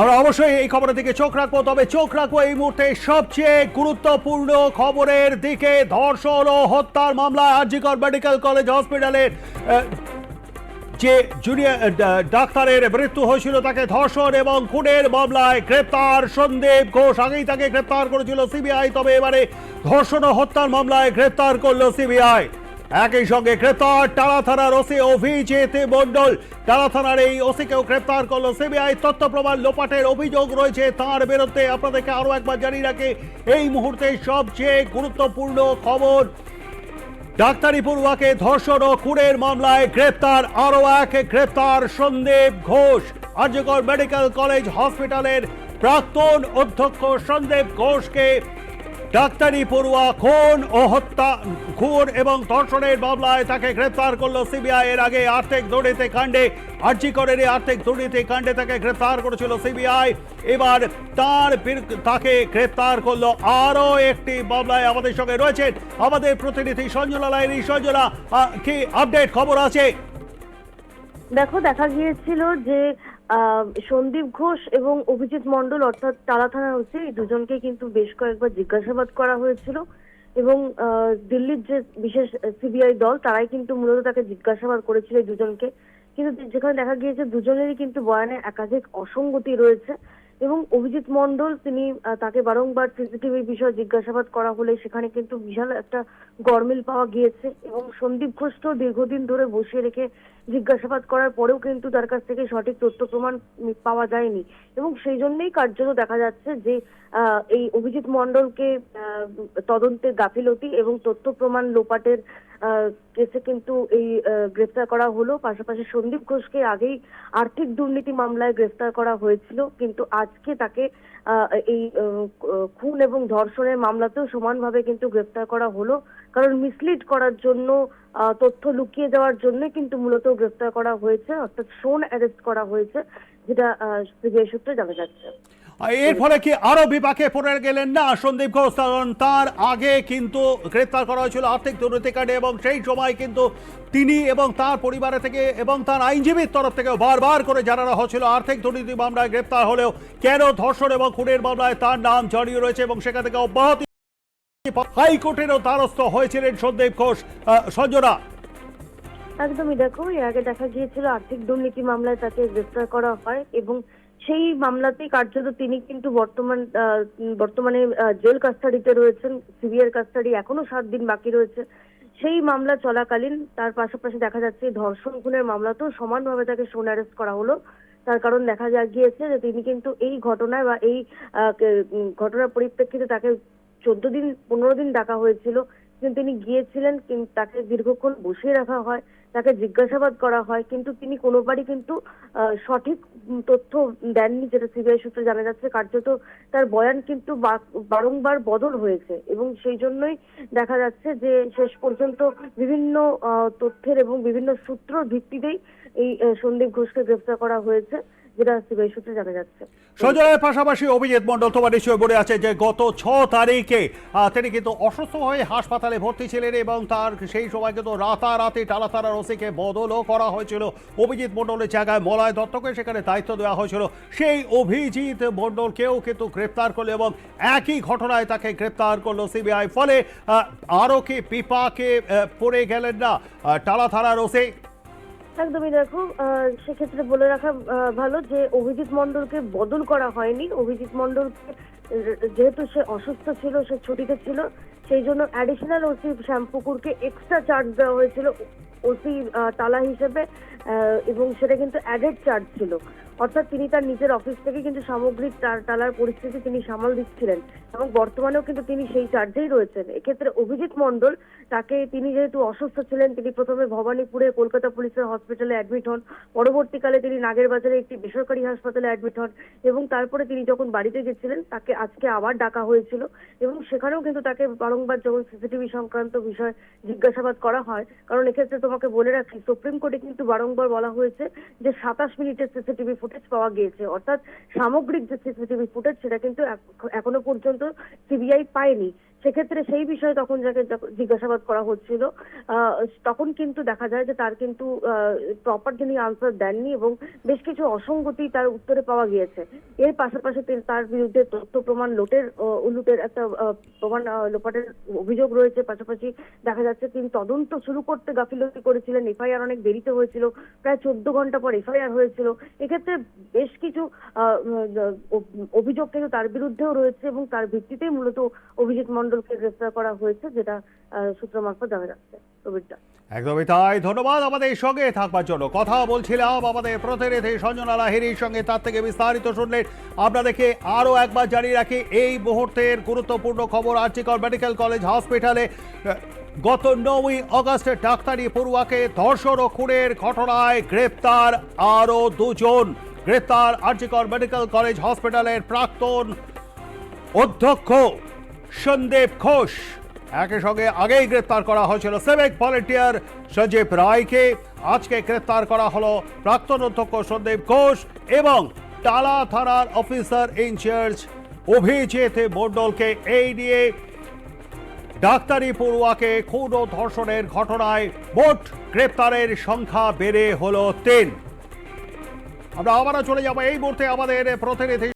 আমরা অবশ্যই এই খবরের দিকে চোখ রাখব, তবে চোখ রাখব এই মুহূর্তে সবচেয়ে গুরুত্বপূর্ণ খবরের দিকে। ধর্ষণ ও হত্যার মামলায় আরজিকর মেডিকেল কলেজ হসপিটালের যে জুনিয়র ডাক্তারের মৃত্যু হয়েছিল তাকে ধর্ষণ এবং খুনের মামলায় গ্রেপ্তার। সন্দীপ ঘোষ আগেই তাকে গ্রেপ্তার করেছিল সিবিআই, তবে এবারে ধর্ষণ ও হত্যার মামলায় গ্রেপ্তার করল সিবিআই। একই সঙ্গে গ্রেপ্তার টালা থানার ওসি অভিজিৎ মন্ডল টালা থানার এই ওসিকেও গ্রেপ্তার করল সিবিআই। তথ্য প্রমাণ লোপাটের অভিযোগ রয়েছে তার বিরুদ্ধে। আপনাদেরকে আরও একবার জানিয়ে রাখি, এই মুহূর্তে সবচেয়ে গুরুত্বপূর্ণ খবর ডাক্তারি পড়ুয়াকে ধর্ষণ ও খুনের মামলায় গ্রেপ্তার, আরও এক গ্রেপ্তার সন্দীপ ঘোষ। আর্যকর মেডিকেল কলেজ হসপিটালের প্রাক্তন অধ্যক্ষ সন্দীপ ঘোষকে ডাক্তারি পড়ুয়া, খুন ও হত্যা, খুন এবং ধর্ষণের মামলায় তাকে গ্রেপ্তার করল সিবিআই। এর আগে আর্থিক দুর্নীতি কাণ্ডে আর্যিকরের এই আর্থিক দুর্নীতি কাণ্ডে তাকে গ্রেপ্তার করেছিল সিবিআই। এবার তার তাকে গ্রেপ্তার করল আরও একটি মামলায় আমাদের সঙ্গে রয়েছেন আমাদের প্রতিনিধি সঞ্জনা লাইনি সঞ্জনা কি আপডেট খবর আছে? দেখো, দেখা গিয়েছিল যে সন্দীপ ঘোষ এবং অভিজিৎ মন্ডল অর্থাৎ তালা থানার হচ্ছে এই দুজনকে কিন্তু বেশ কয়েকবার জিজ্ঞাসাবাদ করা হয়েছিল। এবং দিল্লির যে বিশেষ সিবিআই দল, তারাই কিন্তু মূলত তাকে জিজ্ঞাসাবাদ করেছিল এই দুজনকে। কিন্তু যেখানে দেখা গিয়েছে, দুজনেরই কিন্তু বয়ানে একাধিক অসঙ্গতি রয়েছে। এবং অভিজিৎ মন্ডল তিনি তাকে বারংবার সিসিটিভি বিষয়ে জিজ্ঞাসাবাদ করা হলে সেখানে কিন্তু বিশাল একটা গরমিল পাওয়া গিয়েছে এবং সন্দীপ ঘোষকেও দীর্ঘদিন ধরে বসিয়ে রেখে জিজ্ঞাসাবাদ করার পরেও কিন্তু তার কাছ থেকে সঠিক তথ্য প্রমাণ পাওয়া যায়নি। এবং সেই জন্যই কার্যত দেখা যাচ্ছে যে এই অভিজিৎ মণ্ডলকে আহ, তদন্তে গাফিলতি এবং তথ্য প্রমাণ লোপাটের কেসে কিন্তু এই গ্রেফতার করা হলো। পাশাপাশি সন্দীপ ঘোষকে আগেই আর্থিক দুর্নীতি মামলায় গ্রেফতার করা হয়েছিল। কিন্তু আজকে তাকে এই খুন এবং ধর্ষণের মামলাতেও সমানভাবে কিন্তু গ্রেফতার করা হলো। কারণ মিসলিড করার জন্য তথ্য লুকিয়ে দেওয়ার জন্য কিন্তু মূলত গ্রেফতার করা হয়েছে। অর্থাৎ শোন অ্যারেস্ট করা হয়েছে, যেটা সিবিআই সূত্রে জানা যাচ্ছে। এর ফলে কি আরও বিপাকে পড়ে গেলেন? না, সন্দীপ ঘোষ, কারণ তার আগে কিন্তু গ্রেপ্তার করা হয়েছিল আর্থিক দুর্নীতি কাণ্ডে এবং সেই সময় কিন্তু তিনি এবং তার পরিবারের থেকে এবং তার আইনজীবীর তরফ থেকে বারবার করে জানানো হচ্ছিল আর্থিক দুর্নীতি মামলায় গ্রেপ্তার হলেও কেন ধর্ষণ এবং খুনের মামলায় তার নাম জড়িয়ে রয়েছে এবং সেখান থেকে অব্যাহতি হাইকোর্টেরও দ্বারস্থ হয়েছিলেন সন্দীপ ঘোষ। সঞ্জনা। একদমই দেখো, এর আগে দেখা গিয়েছিল আর্থিক দুর্নীতি মামলায় তাকে গ্রেফতার করা হয় এবং সেই মামলাতেই কার্যত তিনি কিন্তু বর্তমান বর্তমানে জেল কাস্টাডিতে রয়েছেন সিবিআই কাস্টাডি এখনও সাত দিন বাকি রয়েছে। সেই মামলা চলাকালীন তার পাশাপাশি দেখা যাচ্ছে ধর্ষণ খুনের মামলাতেও সমানভাবে তাকে সোন অ্যারেস্ট করা হলো। তার কারণ দেখা যা গিয়েছে যে তিনি কিন্তু এই ঘটনায় বা এই ঘটনার পরিপ্রেক্ষিতে তাকে চোদ্দ দিন, পনেরো দিন ডাকা হয়েছিল। কিন্তু তিনি গিয়েছিলেন, কিন্তু তাকে দীর্ঘক্ষণ বসিয়ে রাখা হয়। তাকে জিজ্ঞাসাবাদ করা হয়, কিন্তু তিনি কোনোবারই কিন্তু সঠিক তথ্য দেননি, যেটা সিবিআই সূত্রে জানা যাচ্ছে। কার্যত তার বয়ান কিন্তু বারংবার বদল হয়েছে এবং সেই জন্যই দেখা যাচ্ছে যে শেষ পর্যন্ত বিভিন্ন তথ্যের এবং বিভিন্ন সূত্র ভিত্তিতেই এই সন্দীপ ঘোষকে গ্রেফতার করা হয়েছে। যেটা সিবিআই সূত্রে জানা যাচ্ছে। সঞ্জয়ের পাশাপাশি অভিজিৎ মন্ডল তোমার নিশ্চয়ই বলে আছে যে গত ছ তারিখে তিনি কিন্তু অসুস্থ হয়ে হাসপাতালে ভর্তি ছিলেন এবং তার সেই সময় কিন্তু রাতারাতি টালাতারার ওসিকে বদলও করা হয়েছিল। অভিজিৎ মন্ডলের জায়গায় মলয় দত্তকে সেখানে দায়িত্ব দেওয়া হয়েছিল। সেই অভিজিৎ মন্ডলকেও কিন্তু গ্রেপ্তার করল এবং একই ঘটনায় তাকে গ্রেপ্তার করল সিবিআই। ফলে আরও কি পিপাকে পড়ে গেলেন না আহ, টালাথারার ওসি একদমই দেখো সেক্ষেত্রে বলে রাখা ভালো যে অভিজিৎ মন্ডলকে বদল করা হয়নি। অভিজিৎ মণ্ডলকে যেহেতু সে অসুস্থ ছিল, সে ছুটিতে ছিল, সেই জন্য অ্যাডিশনাল ওসি শ্যামপুকুরকে এক্সট্রা চার্জ দেওয়া হয়েছিল ওসি তালা হিসেবে এবং সেটা কিন্তু অ্যাডেড চার্জ ছিল। অর্থাৎ তিনি তার নিজের অফিস থেকে কিন্তু সামগ্রিক টালার পরিস্থিতি তিনি সামাল দিচ্ছিলেন এবং বর্তমানেও কিন্তু তিনি সেই চার্জেই রয়েছেন। এক্ষেত্রে অভিজিৎ মণ্ডল তাকে তিনি যেহেতু অসুস্থ ছিলেন, তিনি প্রথমে ভবানীপুরে কলকাতা পুলিশের হসপিটালে অ্যাডমিট হন, পরবর্তীকালে তিনি নাগের বাজারে একটি বেসরকারি হাসপাতালে অ্যাডমিট হন এবং তারপরে তিনি যখন বাড়িতে গেছিলেন, তাকে আজকে আবার ডাকা হয়েছিল এবং সেখানেও কিন্তু তাকে বারংবার যখন সিসিটিভি সংক্রান্ত বিষয় জিজ্ঞাসাবাদ করা হয়, কারণ এক্ষেত্রে তোমাকে বলে রাখি সুপ্রিম কোর্টে কিন্তু বারংবার বলা হয়েছে যে সাতাশ মিনিটের সিসিটিভি ফুটেজ পাওয়া গিয়েছে। অর্থাৎ সামগ্রিক যে সিসিটিভি ফুটেজ সেটা কিন্তু এখনও পর্যন্ত সিবিআই পায়নি। সেক্ষেত্রে সেই বিষয়ে তখন যাকে জিজ্ঞাসাবাদ করা হচ্ছিল তখন কিন্তু দেখা যায় যে তার কিন্তু প্রপার তিনি আনসার দেননি এবং বেশ কিছু অসঙ্গতি তার উত্তরে পাওয়া গিয়েছে। এর পাশাপাশি তার বিরুদ্ধে তথ্য প্রমাণ লোটের উলুটের একটা প্রমাণ লোপাটের অভিযোগ রয়েছে। পাশাপাশি দেখা যাচ্ছে তিনি তদন্ত শুরু করতে গাফিলতি করেছিলেন। এফআইআর অনেক দেরিতে হয়েছিল, প্রায় চোদ্দ ঘণ্টা পর এফআইআর হয়েছিল। এক্ষেত্রে বেশ কিছু অভিযোগ কিন্তু তার বিরুদ্ধেও রয়েছে এবং তার ভিত্তিতেই মূলত অভিজিৎ মন্ডলকে গ্রেফতার করা হয়েছে, যেটা সূত্র মারফত জানা যাচ্ছে প্রবীরটা একদমই তাই, ধন্যবাদ আমাদের সঙ্গে থাকবার জন্য। কথা বলছিলাম আমাদের প্রতিনিধি সঞ্জনা লাহিরির সঙ্গে, তার থেকে বিস্তারিত শুনলেন আপনাদেরকে আরও একবার জানিয়ে রাখি, এই মুহূর্তের গুরুত্বপূর্ণ খবর আর্চিকর মেডিকেল কলেজ হসপিটালে গত নয়ই আগস্টে ডাক্তারি পড়ুয়াকে ধর্ষণ ও খুনের ঘটনায় গ্রেপ্তার আরও দুজন। গ্রেপ্তার আর্চিকর মেডিকেল কলেজ হসপিটালের প্রাক্তন অধ্যক্ষ সন্দীপ ঘোষ। একই সঙ্গে আগেই গ্রেপ্তার করা হয়েছিল সিভিক ভলেন্টিয়ার সঞ্জীব রায়কে। আজকে গ্রেপ্তার করা হলো প্রাক্তন অধ্যক্ষ সন্দীপ ঘোষ এবং টালা থানার অফিসার ইনচার্জ অভিজিৎ মণ্ডলকে। এই নিয়ে ডাক্তারি পড়ুয়াকে খুন ধর্ষণের ঘটনায় মোট গ্রেপ্তারের সংখ্যা বেড়ে হলো তিন। আমরা আবারও চলে যাব। এই মুহূর্তে আমাদের প্রতিনিধি